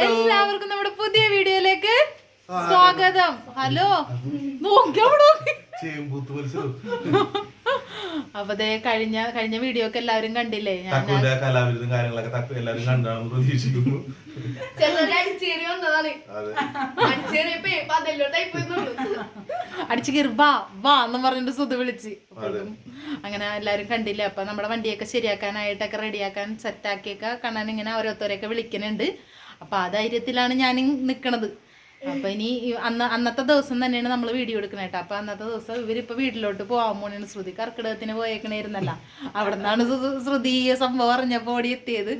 എല്ലാവർക്കും നമ്മുടെ പുതിയ വീഡിയോയിലേക്ക് സ്വാഗതം. ഹലോ. അപ്പൊ ദേ കഴിഞ്ഞ കഴിഞ്ഞ വീഡിയോ ഒക്കെ എല്ലാവരും കണ്ടില്ലേ? ഞാൻ കലാവിരുദ്ധം കാര്യങ്ങളൊക്കെ കണ്ടാണെന്ന് പ്രതീക്ഷിക്കുന്നു. പോയെന്നുള്ളൂ അടിച്ചു കയറി വാ വാ എന്ന് പറഞ്ഞിട്ട് സുധ വിളിച്ച്. അങ്ങനെ എല്ലാരും കണ്ടില്ലേ? അപ്പൊ നമ്മുടെ വണ്ടിയൊക്കെ ശരിയാക്കാനായിട്ടൊക്കെ റെഡിയാക്കാൻ സെറ്റാക്കിയൊക്കെ കാണാൻ ഇങ്ങനെ ഓരോരുത്തരെയൊക്കെ വിളിക്കുന്നുണ്ട്. അപ്പൊ ആ ധൈര്യത്തിലാണ് ഞാൻ നിക്കണത്. അപ്പൊ ഇനി അന്ന് അന്നത്തെ ദിവസം തന്നെയാണ് നമ്മൾ വീഡിയോ എടുക്കണേ കേട്ടോ അപ്പൊ അന്നത്തെ ദിവസം ഇവരിപ്പോ വീട്ടിലോട്ട് പോകാൻ പോണേണ് ശ്രുതി കർക്കിടകത്തിന് പോയേക്കണേരുന്നല്ല അവിടെ നിന്നാണ് ശ്രുതി ഈ സംഭവം അറിഞ്ഞപ്പോ ഓടി എത്തിയത്.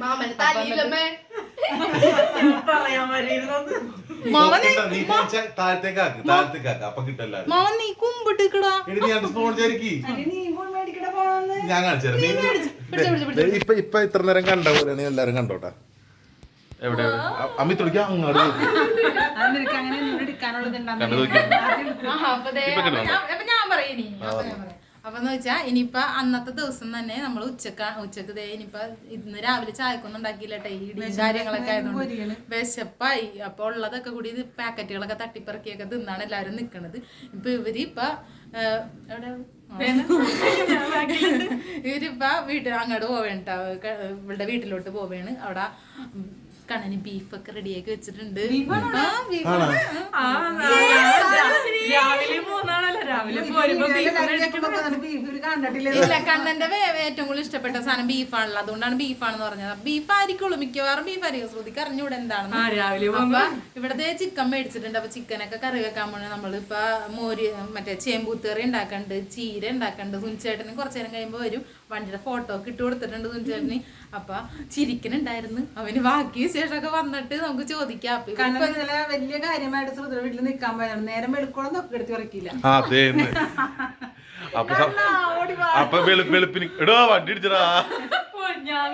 കിട്ടാ, നീ കുമ്പിട്ടിക്കടാ. ഞാൻ കാണിച്ചു ഇപ്പൊ ഇപ്പൊ ഇത്ര നേരം കണ്ട പോലെ നീ എല്ലാരും കണ്ടോട്ടാ? എവിടെ? അമ്മി തുടിക്കാൻ അങ്ങോട്ട്. അപ്പൊന്ന് വെച്ചാ ഇനിയിപ്പ അന്നത്തെ ദിവസം തന്നെ നമ്മൾ ഉച്ചക്ക ഉച്ചയ്ക്ക് ദേ ഇനിയിപ്പൊ ഇന്ന് രാവിലെ ചായക്കൊന്നും ഉണ്ടാക്കിയില്ലട്ടെ. ഈ ഇടിയും കാര്യങ്ങളൊക്കെ ആയതുകൊണ്ട് വിശപ്പായി. അപ്പൊ ഉള്ളതൊക്കെ കൂടി പാക്കറ്റുകളൊക്കെ തട്ടിപ്പറക്കിയൊക്കെ തിന്നാണ് എല്ലാവരും നിക്കണത്. ഇപ്പൊ ഇവർ ഇപ്പൊ ഇവരിപ്പ വീട്ടിൽ അങ്ങോട്ട് പോവേണ്ട ഇവളുടെ വീട്ടിലോട്ട് പോവേണ്. അവിടെ കണ്ണന് ബീഫൊക്കെ റെഡിയാക്കി വെച്ചിട്ടുണ്ട്? രാവിലെ പോന്നാണല്ലോ രാവിലെ ഇല്ല കണ്ണന്റെ ഏറ്റവും കൂടുതൽ ഇഷ്ടപ്പെട്ട സാധനം ബീഫാണല്ലോ. അതുകൊണ്ടാണ് ബീഫാണെന്ന് പറഞ്ഞത്. ബീഫ് ആയിരിക്കുള്ളൂ മിക്കവാറും ബീഫ് ആയിരിക്കും ശ്രുതിക്ക് അറിഞ്ഞൂടെ അപ്പൊ ഇവിടത്തെ ചിക്കൻ മേടിച്ചിട്ടുണ്ട്. അപ്പൊ ചിക്കനൊക്കെ കറി വെക്കാൻ പോണ. നമ്മളിപ്പോ മോര് മറ്റേ ചേമ്പൂത്തേറി ഉണ്ടാക്കണ്ട് ചീര ഉണ്ടാക്കണ്ട്. സുനിച്ചേട്ടന് കുറച്ചു നേരം കഴിയുമ്പോ വരും. വണ്ടിയുടെ ഫോട്ടോ ഒക്കെ ഇട്ട് കൊടുത്തിട്ടുണ്ട് തുഞ്ചേട്ടന് അപ്പൊ ചിരിക്കണുണ്ടായിരുന്നു. അവന് ബാക്കി വിശേഷമൊക്കെ വന്നിട്ട് നമുക്ക് ചോദിക്കാം. കാരണം ഇന്നലെ വലിയ കാര്യമായിട്ട് ശ്രുതി വീട്ടിൽ നിൽക്കാൻ പോയതാണ്. നേരം വെളുക്കോളം തൊക്കെ എടുത്ത് ഇറക്കില്ല അപ്പൊ അപ്പൊ വെളു വെളുപ്പിന് എടോ വണ്ടി ഇടിച്ചടാ. ഞാൻ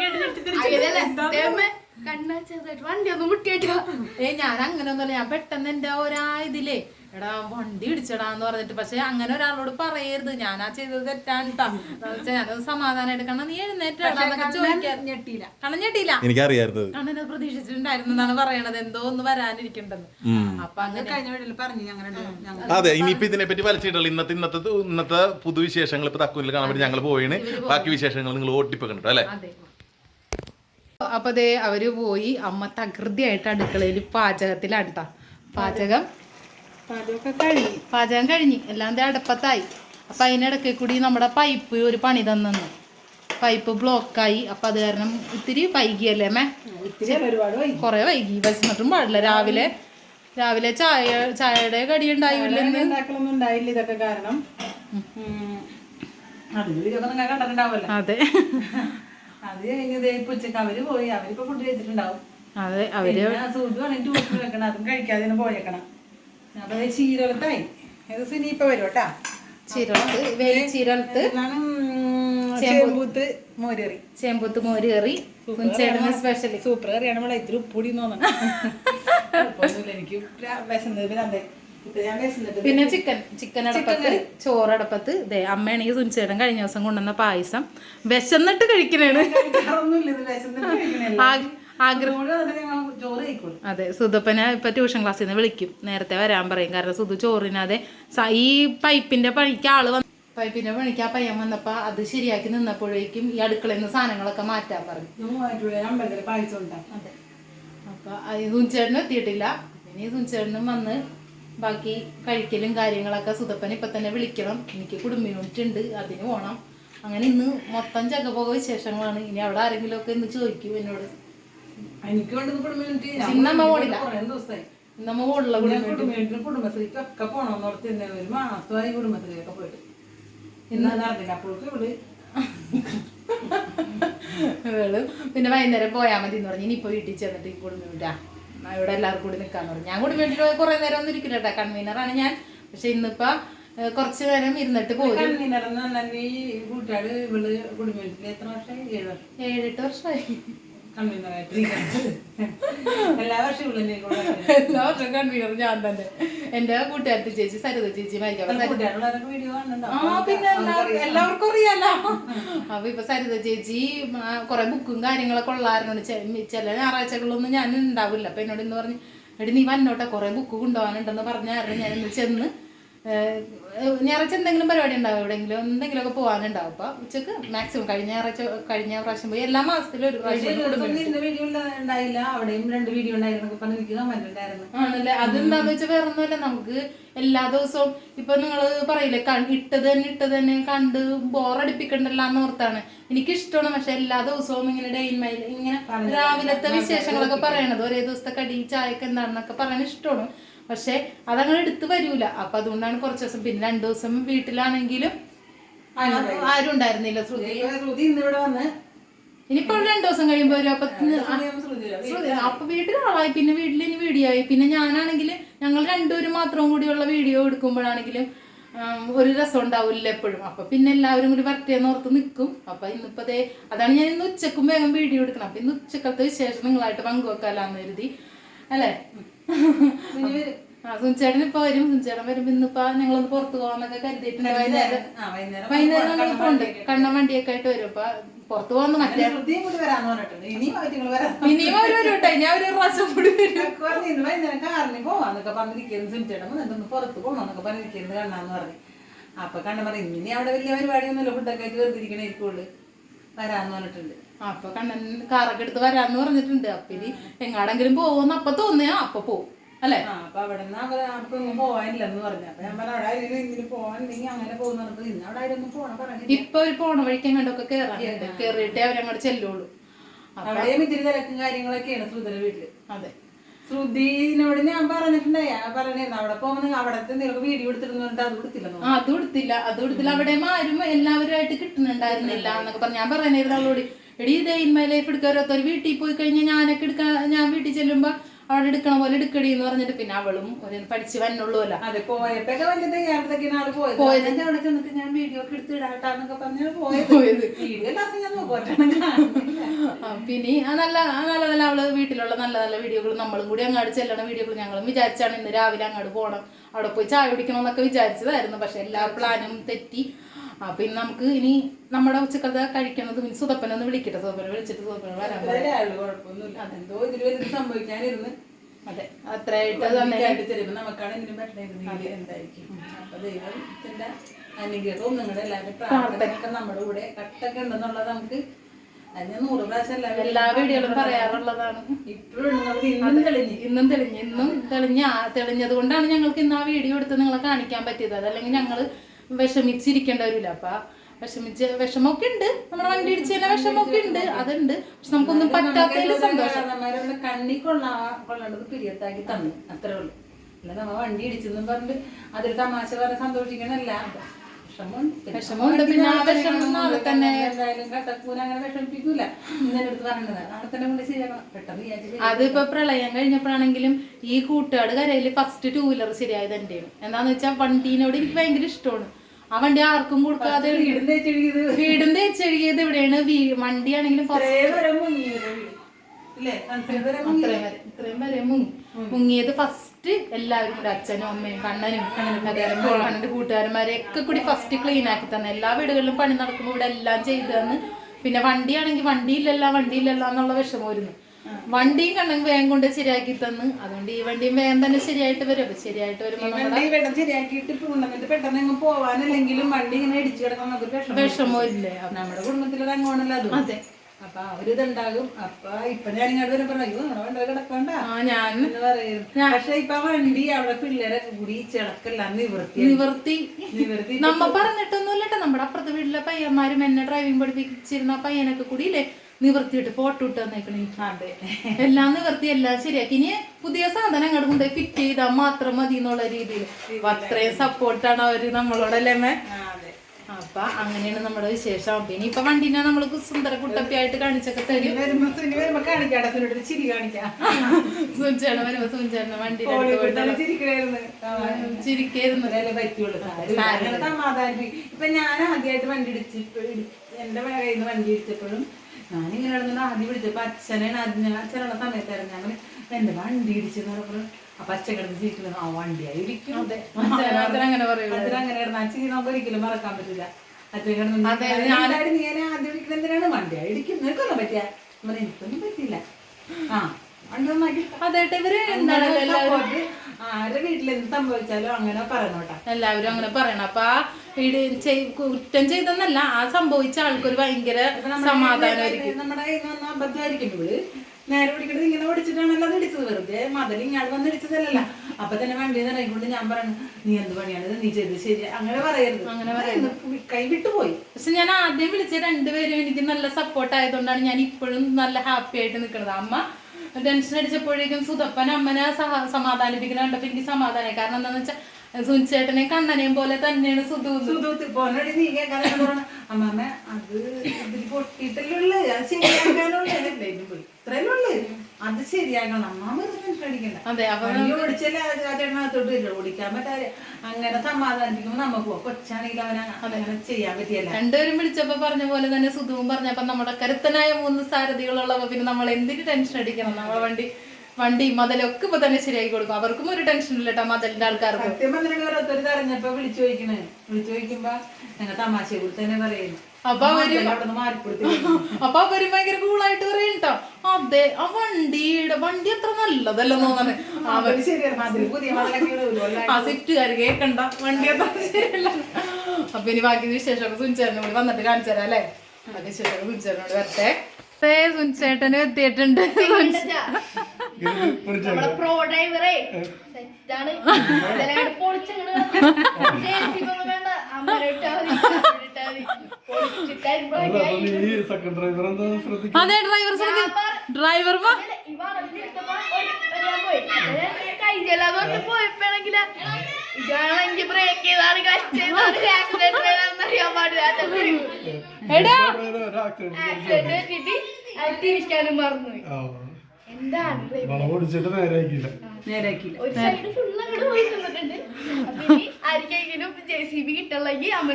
കണ്ണാ ചെറുതായിട്ട് വണ്ടി ഒന്ന് മുട്ടിയിട്ടോ ഏ ഞാൻ അങ്ങനെ ഒന്നുമല്ല ഞാൻ പെട്ടെന്ന് എന്റെ ഒരാ ഇതിലേ എടാ വണ്ടി ഇടിച്ചടാന്ന് പറഞ്ഞിട്ട്. പക്ഷെ അങ്ങനെ ഒരാളോട് പറയരുത്. ഞാൻ ആ ചെയ്തത് തെറ്റാണ് സമാധാനം വെച്ചാ ഞാനത് സമാധാനമായിട്ട് കാരണം നീ എഴുന്നേറ്റാന്നൊക്കെ ചോദിക്കാൻ ഞെട്ടിയില്ല. കണ്ണൻ ഞെട്ടിയില്ല. എനിക്കറിയായിരുന്നു കണ്ണനെ പ്രതീക്ഷിച്ചിട്ടുണ്ടായിരുന്നു എന്നാണ് പറയണത്. എന്തോ ഒന്ന് വരാനിരിക്കണ്ടെന്ന്. അപ്പൊ അങ്ങനെ കഴിഞ്ഞ വീട്ടിൽ പറഞ്ഞു അതെ ഇനിയിപ്പോ ഇതിനെ പറ്റി വലിച്ചിട്ടുള്ളൂ ഇന്നത്തെ ഇന്നത്തെ ഇന്നത്തെ പുതുവിശേഷങ്ങൾ ഇപ്പൊ തക്കുവിൽ കാണാൻ വേണ്ടി ഞങ്ങൾ പോയിന് ബാക്കി വിശേഷങ്ങൾ നിങ്ങൾ ഓട്ടിപ്പ് കണ്ടോ അല്ലെ? അതെ. അപ്പൊ ദേ അവർ പോയി. അമ്മ തകൃതിയായിട്ട് അടുക്കളയിൽ പാചകത്തിലാണ്. പാചകം പാചകമൊക്കെ കഴിഞ്ഞു. പാചകം കഴിഞ്ഞ്. എല്ലാം അടുപ്പത്തായി. അപ്പം അതിനിടയ്ക്ക് കൂടി നമ്മുടെ പൈപ്പ് ഒരു പണി തന്നു പൈപ്പ് ബ്ലോക്കായി. അപ്പം അത് കാരണം ഇത്തിരി വൈകിയല്ലേ മേ കുറേ വൈകി. വിശന്നിട്ടും പാടില്ല. രാവിലെ രാവിലെ ചായ ചായയുടെ കടി ഉണ്ടായില്ല ഉണ്ടായില്ല ഇതൊക്കെ കാരണം. അത്. അതെ അത് കഴിഞ്ഞത് ഇപ്പൊ ഉച്ചയ്ക്ക് അവർ പോയി. അവരിപ്പോ ഫുഡ് കഴിച്ചിട്ടുണ്ടാവും. അതെ അവർ പിന്നെ സൂചി വേണമെങ്കിൽ ട്യൂഷൻ വെക്കണം. അതും കഴിക്കാതെ പോയേക്കണം. അപ്പൊ ചീരളത്തായി ഇത് സിനി ഇപ്പൊ വരും കേട്ടാ ചീരളത്ത് ഉം ചേമ്പൂത്ത് മോരേറി. ചേമ്പൂത്ത് മോരേറി കുഞ്ചേട്ടന് സ്പെഷ്യൽ സൂപ്പർ കറിയാണ് ഇവിടെ ഇത്തിരി ഉപ്പുടി. എനിക്ക് പിന്നെ ചിക്കൻ ചിക്കൻ അടപ്പത്ത് ചോറടപ്പത്ത് ദേ അമ്മയാണെങ്കിൽ സുനിച്ചേട്ടൻ കഴിഞ്ഞ ദിവസം കൊണ്ടുവന്ന പായസം. വിശന്നിട്ട് കഴിക്കണേണ്. ആഗ്രഹം. അതെ സുധപ്പനെ ഇപ്പൊ ട്യൂഷൻ ക്ലാസ്സിൽ നിന്ന് വിളിക്കും. നേരത്തെ വരാൻ പറയും. കാരണം സുധു ചോറിനാതെ ഈ പൈപ്പിന്റെ പണിക്ക് ആൾ വന്ന് പൈപ്പിന്റെ പണിക്ക് ആ പയ്യൻ വന്നപ്പോ അത് ശരിയാക്കി നിന്നപ്പോഴേക്കും ഈ അടുക്കളയിൽ നിന്ന് സാധനങ്ങളൊക്കെ മാറ്റാൻ പറഞ്ഞു. അതെ. അപ്പൊ സുഞ്ചേട്ടനും എത്തിയിട്ടില്ല. ഇനി സുഞ്ചേട്ടനും വന്ന് ബാക്കി കഴിക്കലും കാര്യങ്ങളൊക്കെ സുധപ്പൻ ഇപ്പൊ തന്നെ വിളിക്കണം. എനിക്ക് കുടുംബ യൂണിറ്റ് ഉണ്ട് അതിന് പോണം. അങ്ങനെ ഇന്ന് മൊത്തം ചകപോക വിശേഷങ്ങളാണ്. ഇനി അവിടെ ആരെങ്കിലും ഒക്കെ ഇന്ന് ചോദിക്കും എന്നോട്. എനിക്ക് വേണ്ടത് കുടുംബയൂണിറ്റ് ചിന്നമ്മ പോണില്ല. കുറേ ദിവസമായി നമ്മ കൂടുള്ള ഞാൻ കുടുംബയൂണിറ്റിന് കുടുംബശ്രീക്കൊക്കെ പോകണമെന്ന് ഓർത്ത് ഇന്നലെ ഒരു മാസമായി കുടുംബശ്രീയൊക്കെ പോയിട്ട്. ഇന്ന് നടന്നില്ല. അപ്പോഴേക്കും ഇവിടെ ഇവൾ പിന്നെ വൈകുന്നേരം പോയാൽ മതി എന്ന് പറഞ്ഞു ഇനിയിപ്പോ വീട്ടിൽ ചെന്നിട്ട് ഈ കുടുംബിട്ടാ ഇവിടെ എല്ലാവർക്കും കൂടി നിൽക്കാന്ന് പറഞ്ഞു. ഞാൻ കുടുംബിട്ട് കുറെ നേരം ഒന്നും ഇരിക്കില്ല കേട്ടോ. കൺവീനറാണ് ഞാൻ. പക്ഷെ ഇന്നിപ്പോ കുറച്ചു നേരം ഇരുന്നിട്ട് പോരും. കണ്ണീനറന്ന് തന്നെ ഈ കൂട്ടുകാര് ഇവൾ കുടുംബയൂണിറ്റിൽ എത്ര വർഷമായി? ഏഴ് വർഷം. ഏഴെട്ട് വർഷമായി. എല്ലാ വർഷവും എല്ലാ വർഷവും കൺവീനർ ഞാൻ തന്നെ. എന്റെ കൂട്ടുകാരത്തെ ചേച്ചി സരിത ചേച്ചി ആ പിന്നെ എല്ലാവർക്കും അറിയാലോ. അപ്പൊ ഇപ്പൊ സരിത ചേച്ചി കൊറേ ബുക്കും കാര്യങ്ങളൊക്കെ ഉള്ളായിരുന്നു ചില ഞായറാഴ്ചകളിലൊന്നും ഞാൻ ഉണ്ടാവില്ല. അപ്പൊ എന്നോട് ഇന്ന് പറഞ്ഞു എടി നീ വന്നോട്ടെ കുറെ ബുക്ക് കൊണ്ടുപോകാനുണ്ടെന്ന് പറഞ്ഞായിരുന്നു. ഞാൻ ഇന്ന് ചെന്ന് ഞായറാഴ്ച എന്തെങ്കിലും പരിപാടി ഉണ്ടാവും എവിടെയെങ്കിലും? എന്തെങ്കിലുമൊക്കെ പോകാനുണ്ടാവും അപ്പൊ ഉച്ചയ്ക്ക് മാക്സിമം കഴിഞ്ഞ ഞായറാഴ്ച കഴിഞ്ഞ പ്രാവശ്യം പോയി. എല്ലാ മാസത്തിലും ഒരു പ്രാവശ്യം അത് എന്താന്ന് ആണല്ലേ? അതെന്താന്ന് വെച്ചാൽ വേറെ ഒന്നുമല്ല നമുക്ക് എല്ലാ ദിവസവും ഇപ്പൊ നിങ്ങൾ പറയില്ലേ ഇട്ടത് തന്നെ ഇട്ടത് തന്നെ കണ്ട് ബോറടിപ്പിക്കണ്ടല്ലോ എന്ന് ഓർത്താണ്. എനിക്ക് ഇഷ്ടമാണ് പക്ഷെ എല്ലാ ദിവസവും ഇങ്ങനെ ഡേ ഇൻ മൈ ഇങ്ങനെ രാവിലത്തെ വിശേഷങ്ങളൊക്കെ പറയണത്. ഒരേ ദിവസത്തെ കടി ചായക്ക് എന്താണെന്നൊക്കെ പറയാൻ ഇഷ്ടമാണ്. പക്ഷെ അതങ്ങനെ എടുത്ത് വരൂല. അപ്പൊ അതുകൊണ്ടാണ് കുറച്ച് ദിവസം പിന്നെ രണ്ടു ദിവസം വീട്ടിലാണെങ്കിലും ആരും ഉണ്ടായിരുന്നില്ല ശ്രുതി. വന്ന്. ഇനിയിപ്പോ രണ്ടു ദിവസം കഴിയുമ്പോ അപ്പൊ അപ്പൊ വീട്ടിൽ ആളായി പിന്നെ വീട്ടിൽ ഇനി വീഡിയോ ആയി. പിന്നെ ഞാനാണെങ്കിൽ ഞങ്ങൾ രണ്ടുപേരും മാത്രം കൂടിയുള്ള വീഡിയോ എടുക്കുമ്പോഴാണെങ്കിലും ഒരു രസം ഉണ്ടാവില്ല എപ്പോഴും. അപ്പൊ പിന്നെ എല്ലാവരും കൂടി വരട്ടേന്ന് ഓർത്ത് നിൽക്കും അപ്പൊ ഇന്നിപ്പോ അതാണ് ഞാൻ ഇന്ന് ഉച്ചക്കും വേഗം വീഡിയോ എടുക്കണം. അപ്പൊ ഇന്ന് ഉച്ചക്കത്തെ വിശേഷം നിങ്ങളായിട്ട് പങ്കുവെക്കാലാന്ന് കരുതി. അല്ലേ? ആ സുനിച്ചേട്ടൻ ഇപ്പൊ വരും. സുനിച്ചേട്ടൻ വരുമ്പോ ഇന്നിപ്പോ ഞങ്ങളൊന്ന് പുറത്തു പോകാന്നൊക്കെ കരുതിയിട്ടുണ്ട്. വൈകുന്നേരം വൈകുന്നേരം ഞങ്ങളിപ്പോ ഉണ്ട്. കണ്ണൻ കണ്ണ വണ്ടിയൊക്കെ ആയിട്ട് വരും. അപ്പൊ പുറത്തു പോകുന്ന മറ്റേ ഇനിയും അവർ വരും കേട്ടോ. ഞാൻ ഒരു പ്രാവശ്യം കൂടി വരും. വൈകുന്നേരം കാറിന് പോവാന്നൊക്കെ പറഞ്ഞിരിക്കുന്നു. സിമിച്ചേട്ടൻ എന്നിട്ടൊന്ന് പുറത്ത് പോകണമെന്നൊക്കെ പറഞ്ഞിരിക്കുന്നത് കണ്ണാന്ന് പറഞ്ഞു. അപ്പൊ കണ്ണ പറഞ്ഞു ഇനി അവിടെ വലിയ പരിപാടിയൊന്നുമില്ല. ഫുഡൊക്കെ ആയിട്ട് വെറുതെ ഇരിക്കണേക്കുള്ളു വരാന്ന് പറഞ്ഞിട്ടുണ്ട്. അപ്പൊ കണ്ണൻ കാറൊക്കെ എടുത്ത് വരാന്ന് പറഞ്ഞിട്ടുണ്ട്. അപ്പൊ ഇനി എങ്ങാടെങ്കിലും പോകുന്ന അപ്പൊ തോന്നിയാ അപ്പൊ പോവും. അല്ലേ? അപ്പൊ അവിടെ നിന്ന് പോവാനില്ലെന്ന് പറഞ്ഞു. അപ്പൊ ഞാൻ പറഞ്ഞു പോവാനുണ്ടെങ്കിൽ അങ്ങനെ പോകുന്ന പറഞ്ഞപ്പോ ഇന്ന് അവിടെ പോണം പറഞ്ഞു ഇപ്പൊ ഒരു പോണ വഴിക്ക് എങ്ങോട്ടൊക്കെ കേറാറുണ്ട് കേറിയിട്ടേ അവരങ്ങോട്ട് ചെല്ലുള്ളൂ. അവിടെയും ഇത്തിരി തിരക്കും കാര്യങ്ങളൊക്കെയാണ് ശ്രുതിയുടെ വീട്ടിൽ. അതെ. ശ്രുതിനോട് ഞാൻ പറഞ്ഞിട്ടുണ്ടായി ഞാൻ പറഞ്ഞിരുന്നു അവിടെ പോകുന്ന അവിടത്തെ നിങ്ങൾക്ക് വീഡിയോ എടുത്തിരുന്നുണ്ട് അത് കൊടുത്തില്ല അത് കൊടുത്തില്ല. അത് കൊടുത്തില്ല. അവിടെ ആരും എല്ലാവരുമായിട്ട് കിട്ടുന്നുണ്ടായിരുന്നില്ല എന്നൊക്കെ പറഞ്ഞു. ഞാൻ പറഞ്ഞിരുന്നു അവളോട് എടി ഇതേ ഇൻമൈ ലൈഫ് എടുക്കാറത്തൊരു വീട്ടിൽ പോയി കഴിഞ്ഞാൽ ഞാനൊക്കെ എടുക്കാൻ ഞാൻ വീട്ടിൽ ചെല്ലുമ്പോൾ അവിടെ എടുക്കണ പോലെ എടുക്കടി എന്ന് പറഞ്ഞിട്ട് പിന്നെ അവളും ഒരു പഠിച്ച് വന്നുള്ളൂ അല്ല അതെ പോയപ്പോഴൊക്കെ വലിയ തയ്യാറെടുത്തൊക്കെയാണ് ആൾ പോയത്. പോയത്. അവിടെ ചെന്നിട്ട് ഞാൻ വീഡിയോ ഒക്കെ എടുത്ത് ഇടാട്ടാന്നൊക്കെ പറഞ്ഞാൽ പോയത്. പോയത്. വീഡിയോ ലാസ്റ്റ് ഞാൻ പിന്നെ ആ നല്ല ആ നല്ല നല്ല അവൾ വീട്ടിലുള്ള നല്ല നല്ല വീഡിയോകൾ നമ്മളും കൂടി അങ്ങോട്ട് ചെല്ലണ വീഡിയോകൾ ഞങ്ങളും വിചാരിച്ചാണ് ഇന്ന് രാവിലെ അങ്ങോട്ട് പോകണം അവിടെ പോയി ചായ കുടിക്കണം എന്നൊക്കെ വിചാരിച്ചതായിരുന്നു. പക്ഷെ എല്ലാ പ്ലാനും തെറ്റി. ആ പിന്നെ നമുക്ക് ഇനി നമ്മുടെ ഉച്ചക്കത്തെ കഴിക്കണത് മീൻസ് സുതപ്പനെ വിളിക്കട്ടെ. സുതപ്പനെ വിളിച്ചിട്ട് സുതപ്പനെ വരാൻ സംഭവിക്കാനിരുന്ന്. അതെ അത്രയായിട്ട് നമുക്കാണ് ഇതിന് പറ്റുന്നത് എന്തായിരിക്കും. അപ്പൊ ദൈവത്തിന്റെ അനുഗ്രഹവും നിങ്ങളുടെ എല്ലാവരുടെ പ്രാർത്ഥനയൊക്കെ നമ്മുടെ കൂടെ കട്ടൊക്കെ ഉണ്ടെന്നുള്ളത് നമുക്ക് എല്ലാ വീഡിയോയിലും പറയാറുള്ളതാണ്. ഇപ്പോഴും ഇന്നും തെളിഞ്ഞ്. ഇന്നും തെളിഞ്ഞ് ഇന്നും തെളിഞ്ഞ. തെളിഞ്ഞത് കൊണ്ടാണ് ഞങ്ങൾക്ക് ഇന്ന് ആ വീഡിയോ എടുത്ത് നിങ്ങളെ കാണിക്കാൻ പറ്റിയത്. അതല്ലെങ്കിൽ ഞങ്ങൾ വിഷമിച്ചിരിക്കേണ്ടവരില്ല. അപ്പൊ വിഷമിച്ച് വിഷമമൊക്കെ ഉണ്ട്. നമ്മുടെ വണ്ടി ഇടിച്ച് തന്നെ വിഷമമൊക്കെ ഉണ്ട്. അതുണ്ട്. പക്ഷെ നമുക്കൊന്നും പറ്റാത്തതിൽ സന്തോഷം. കണ്ണി കൊള്ളാ കൊള്ളേണ്ടത് പിരിയത്താക്കി തന്നു. അത്രേ ഉള്ളൂ. അല്ല നമ്മ വണ്ടി ഇടിച്ചെന്നും പറഞ്ഞിട്ട് അതൊരു തമാശ പറഞ്ഞ് സന്തോഷിക്കണല്ല വിഷമമുണ്ട് പിന്നെ വിഷമമുണ്ട് പിന്നെ വിഷമം നാളെ തന്നെ എന്തായാലും കട്ടക്കൂന അങ്ങനെ വിഷമിപ്പിക്കൂല. ഇന്നെ അടുത്ത് പറഞ്ഞത്. നാളെ തന്നെ കൊണ്ട് ശരിയാക്കണം. പെട്ടെന്ന് അതിപ്പോ പ്രളയം കഴിഞ്ഞപ്പോഴാണെങ്കിലും ഈ കൂട്ടുകാട് കരയിൽ ഫസ്റ്റ് ടൂ വീലർ ശരിയായത് എന്റെയാണ്. എന്താന്ന് വെച്ചാൽ വണ്ടീനോട് എനിക്ക് ഭയങ്കര ഇഷ്ടമാണ്. ആ വണ്ടി ആർക്കും കൊടുക്കാതെ വീടും തേച്ചെഴുകിയത്. വീടും തേച്ചെഴുകിയത് ഇവിടെയാണ്. വണ്ടി ആണെങ്കിലും ഇത്രയും വരെ മുങ്ങിയത് ഫസ്റ്റ് എല്ലാവരും കൂടെ അച്ഛനും അമ്മയും കണ്ണനും കണ്ണന്റെ കൂട്ടുകാരന്മാരെ ഒക്കെ കൂടി ഫസ്റ്റ് ക്ലീൻ ആക്കി തന്നെ. എല്ലാ വീടുകളിലും പണി നടക്കുമ്പോൾ ഇവിടെ എല്ലാം ചെയ്തു തന്ന്. പിന്നെ വണ്ടിയാണെങ്കിൽ വണ്ടിയില്ലല്ല വണ്ടിയില്ലല്ല എന്നുള്ള വിഷമമായിരുന്നു വണ്ടിയും കണ്ണൻ വേഗം കൊണ്ട് ശരിയാക്കി തന്ന്. അതുകൊണ്ട് ഈ വണ്ടിയും വേഗം തന്നെ ശരിയായിട്ട് വരും. അപ്പൊ ശരിയായിട്ട് വരുമ്പോൾ ശരിയാക്കിയിട്ട് കൊണ്ടുവന്നിട്ട് പെട്ടെന്ന് എങ്ങും പോവാനല്ലെങ്കിലും വണ്ടി ഇങ്ങനെ ഇടിച്ചു നമുക്ക് വിഷമമില്ലേ? നമ്മുടെ കുടുംബത്തിലൊരു അംഗമാണല്ലോ അത്. അതെ. അപ്പൊ അവരിതുണ്ടാകും അപ്പൊ ഇപ്പൊ ഞാൻ ഇങ്ങോട്ട് അയ്യോ നമ്മുടെ വണ്ടി കിടക്കണ്ട. ഞാൻ പറയും. പക്ഷെ ഇപ്പൊ വണ്ടി അവിടെ പിള്ളേരെ കൂടി ചിളക്കെല്ലാം നിവൃത്തി നിവർത്തി. നിവൃത്തി നമ്മ പറഞ്ഞിട്ടൊന്നുമില്ല ട്ടോ. നമ്മുടെ അപ്പുറത്തെ വീട്ടിലെ പയ്യന്മാരും എന്നെ ഡ്രൈവിംഗ് പഠിപ്പിച്ചിരുന്ന പയ്യനൊക്കെ പയ്യനൊക്കെ കൂടിയില്ലേ? നിവർത്തിയിട്ട് ഫോട്ടോ ഇട്ട് തന്നേക്കണേ. അതെ. എല്ലാം നിവർത്തി എല്ലാം ശരിയാക്കി. ഇനി പുതിയ സാധനം അങ്ങോട്ട് കൊണ്ടുപോയി ഫിറ്റ് ചെയ്താൽ മാത്രം മതി എന്നുള്ള രീതിയിൽ. അത്രയും സപ്പോർട്ടാണ് അവർ നമ്മളോടല്ലേ മേ അപ്പൊ അങ്ങനെയാണ് നമ്മുടെ വിശേഷം. പിന്നെ ഇപ്പൊ വണ്ടിനെ നമ്മൾ സുന്ദര കുട്ടപ്പിയായിട്ട് കാണിച്ചൊക്കെ തരും. സുഞ്ചേട്ടൻ വരുമ്പോ സുഞ്ചേട്ടൻ ചിരിക്കണായിരുന്നു ചിരിക്കായിരുന്നു. ഇപ്പൊ ഞാൻ ആദ്യമായിട്ട് വണ്ടി ഇടിച്ചപ്പോ എന്റെ കയ്യിൽ നിന്ന് വണ്ടി ഇടിച്ചപ്പോഴും ഞാനിങ്ങനെ കിടന്നിട്ട് ആദ്യം വിളിച്ചപ്പോ അച്ഛനാണ് ഞാൻ അച്ഛനുള്ള സമയത്തായിരുന്നു. ഞങ്ങൾ എന്റെ വണ്ടി ഇടിച്ചെന്ന് പറഞ്ഞപ്പോൾ അപ്പൊ അച്ഛൻ കിടന്ന് ചീറ്റുന്നത് ആ വണ്ടിയായിരിക്കും അങ്ങനെ പറയും അച്ഛൻ അങ്ങനെ കിടന്ന് അച്ഛൻ നമുക്ക് ഒരിക്കലും മറക്കാൻ പറ്റില്ല. അച്ഛൻ കിടന്ന് അതെ, ഞാൻ ആദ്യം വിളിക്കുന്നത് എന്തിനാണ്? വണ്ടിയായി ഇടിക്കും നിനക്കൊന്നും പറ്റിയ? എനിക്കൊന്നും പറ്റില്ല ആ വണ്ടി നന്നാക്കി. അതായിട്ട് ഇവർ എന്താണ്. ആരുടെ വീട്ടിൽ എന്ത് സംഭവിച്ചാലും അങ്ങനെ പറയണോട്ടാ എല്ലാവരും അങ്ങനെ പറയണം. അപ്പൊ ആ കുറ്റം ചെയ്തെന്നല്ല ആ സംഭവിച്ച ആൾക്കൊരു ഭയങ്കര സമാധാനമായിരിക്കും നമ്മുടെ അബദ്ധമായിരിക്കും ഇവൾ. നേരെ പിടിക്കണത് ഇങ്ങനെ ഓടിച്ചിട്ടാണല്ലോ അത് ഇടിച്ചത്. വെറുതെ മതിൽ ഇങ്ങനെ വന്ന് ഇടിച്ചതല്ലല്ല. അപ്പൊ തന്നെ വണ്ടി ഇറങ്ങിക്കൊണ്ട് ഞാൻ പറഞ്ഞു നീ എന്ത് പണിയാണ് നീ ചെയ്ത് ശരി. അങ്ങനെ പറയരുത്. അങ്ങനെ പറയുന്നു കൈ വിട്ടുപോയി പക്ഷെ ഞാൻ ആദ്യം വിളിച്ച രണ്ടുപേരും എനിക്ക് നല്ല സപ്പോർട്ട് ആയതുകൊണ്ടാണ് ഞാൻ ഇപ്പോഴും നല്ല ഹാപ്പി ആയിട്ട് നിൽക്കുന്നത് അമ്മ ടെൻഷൻ അടിച്ചപ്പോഴേക്കും സുതപ്പൻ അമ്മനെ സഹ സമാധാനിപ്പിക്കുന്ന കണ്ടപ്പോ എനിക്ക് സമാധാനമായി കാരണം എന്താണെന്ന് വെച്ചാൽ സുനിച്ചേട്ടനെ കണ്ണനെയും പോലെ തന്നെയാണ് സുധു. സുധൂത്ത് പോനോടി നീ കേൾക്കാതെ അമ്മമ്മ അത് ഇതിൽ പൊട്ടിയിട്ടല്ലേ ഉള്ളു? അത് ശരിയാക്കാനുള്ള. ഇത്രയല്ലേ അത് ശരിയാക്കണം. അമ്മാമ അടിക്കണ്ട അതെ അപ്പൊ വണ്ടി അത് ആ ചേട്ടനകത്തോട്ട് വരില്ല ഓടിക്കാൻ പറ്റാതെ അങ്ങനെ സമാധാനിപ്പിക്കുമ്പോ നമുക്ക് പോവാം. കൊച്ചാണെങ്കിൽ അവനെ അങ്ങനെ ചെയ്യാൻ പറ്റിയല്ല? രണ്ടുപേരും വിളിച്ചപ്പോ പറഞ്ഞ പോലെ തന്നെ സുധുവും പറഞ്ഞപ്പോ നമ്മുടെ കരുത്തനായ മൂന്ന് സാരഥികളുള്ളപ്പോ പിന്നെ നമ്മൾ എന്തിന് ടെൻഷൻ അടിക്കണം? നമ്മളെ വണ്ടി വണ്ടി മതലൊക്കെ ഇപ്പൊ തന്നെ ശരിയാക്കി കൊടുക്കും. അവർക്കും ഒരു ടെൻഷൻ ഇല്ല കേട്ടോ മതലിന്റെ ആൾക്കാർക്ക്. സത്യം പറഞ്ഞാൽ ഓരോരുത്തർ അറിഞ്ഞപ്പോ വിളിച്ചു ചോദിക്കണേ. വിളിച്ചു ചോദിക്കുമ്പോ ഞങ്ങൾ തമാശയെ കുറിച്ച് തന്നെ പറയുന്നു അപ്പൊ അവർ അപ്പൊ ഭയങ്കര കൂളായിട്ട് പറയും കേട്ടോ അതെ ആ വണ്ടിയുടെ വണ്ടി അത്ര നല്ലതല്ലെന്ന് തോന്നുന്നു അവർ അവർ ശരിയാണ് അതിൽ പുതിയ മകളൊക്കെ ഇടുമല്ലോ ആ സിഫ്റ്റുകാർ കേക്കണ്ട. വണ്ടി അത്ര ശരിയല്ല. അപ്പൊ ഇനി ബാക്കി വിശേഷമൊക്കെ കൂടി വന്നിട്ട് കാണിച്ചു തരാം അല്ലേ? വിശേഷമൊക്കെ സുനിച്ചേരനോട് വരട്ടെ. സുനിച്ചേട്ടനും എത്തിയിട്ടുണ്ട്. പ്രോ ഡ്രൈവറെ സെറ്റാണ് അതെ ഡ്രൈവർ ഡ്രൈവർ ഇതാണെങ്കിൽ ബ്രേക്ക് ചെയ്താണ് ആക്സിഡന്റ് അറിയാൻ പാടില്ല. തിരിക്കാനും മറന്നുപോയി. എന്താണ് ഇത്? വളം ഓടിച്ചിട്ട് നേരെ ആക്കിയില്ല ഒരു സൈഡ് ഫുള്ള് അങ്ങോട്ട് പോയി നിന്നിട്ടുണ്ട് അപ്പൊ ഇനി ആർക്കെങ്കിലും ജെ സി ബി കിട്ടുള്ളെങ്കിൽ അമ്മ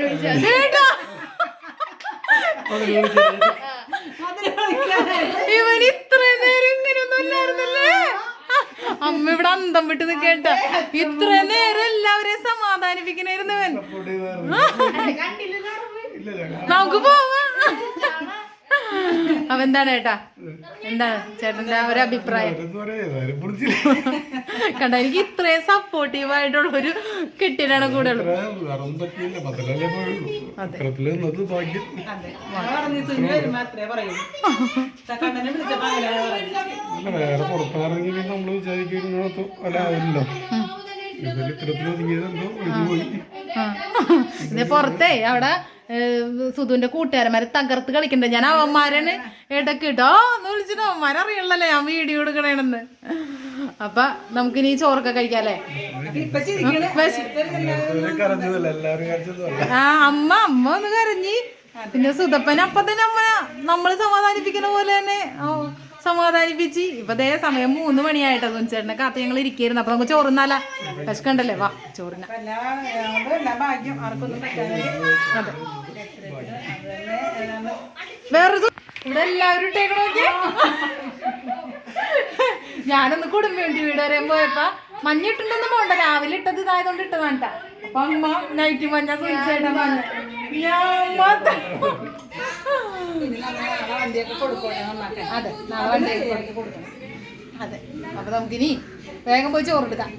ഇവൻ നേരം ഇങ്ങനെയൊന്നും അമ്മ ഇവിടെ അന്തം വിട്ട് നിൽക്കേണ്ട ഇത്ര നേരം എല്ലാവരെയും സമാധാനിപ്പിക്കണായിരുന്നു ഇവൻ കണ്ടില്ലല്ലോ ഇല്ല നമുക്ക് പോവാം. അവ എന്താണ് ഏട്ടാ? എന്താണ് ചേട്ടന്റെ ഒരു അഭിപ്രായം? കണ്ട എനിക്ക് ഇത്രയും സപ്പോർട്ടീവ് ആയിട്ടുള്ള ഒരു കെട്ടിടാണ് കൂടെ വേറെ പുറത്തിറങ്ങി വിചാരിക്കുന്നത് അല്ല ആവില്ലല്ലോ ഇതിൽ ഇത്തരത്തിൽ ഒതുങ്ങിയതെന്തോ ഒഴിഞ്ഞു പോയി പുറത്തേ അവിടെ സുധുവിന്റെ കൂട്ടുകാരന്മാരെ തകർത്ത് കളിക്കണ്ട. ഞാൻ അവന്മാരാണ് ഇടയ്ക്ക് ഇട്ടോ. എന്ന് വിളിച്ചിട്ട് അവന്മാരെ അറിയണല്ലേ ഞാൻ വീഡിയോ എടുക്കണേണെന്ന്. അപ്പൊ നമുക്കിനി ചോറൊക്കെ കഴിക്കാല്ലേ? ആ അമ്മ അമ്മ ഒന്ന് കരഞ്ഞി. പിന്നെ സുധപ്പൻ അപ്പൊ തന്നെ അമ്മ നമ്മൾ സമാധാനിപ്പിക്കുന്ന പോലെ തന്നെ. സമാധാനിപ്പിച്ച്. ഇപ്പൊ ദേ സമയം മൂന്ന് മണിയായിട്ടോ. ചേട്ടനെ കാത്ത ഞങ്ങൾ ഇരിക്കായിരുന്നു. അപ്പൊ നമുക്ക് ചോറുന്നാല വിശക്കണ്ടല്ലേ വാ ചോറിന. അതെ. വേറൊരു ഇവിടെ എല്ലാവരും ഇട്ടേക്കണോക്കെ ഞാനൊന്ന് കുടുംബേണ്ടി വീട് വരെ പോയപ്പോ മഞ്ഞ ഇട്ടിട്ടൊന്നും പോണ്ട രാവിലെ ഇട്ടത് ഇതായതുകൊണ്ട് ഇട്ടതാണ്ട ട്ടാ. അപ്പൊ അമ്മ നൈറ്റ് മഞ്ഞ സൂചിച്ചേട്ടാ മഞ്ഞ ഞാൻ അതെ അതെ അപ്പൊ നമുക്കിനി വേഗം പോയി ചോറെടുക്കാം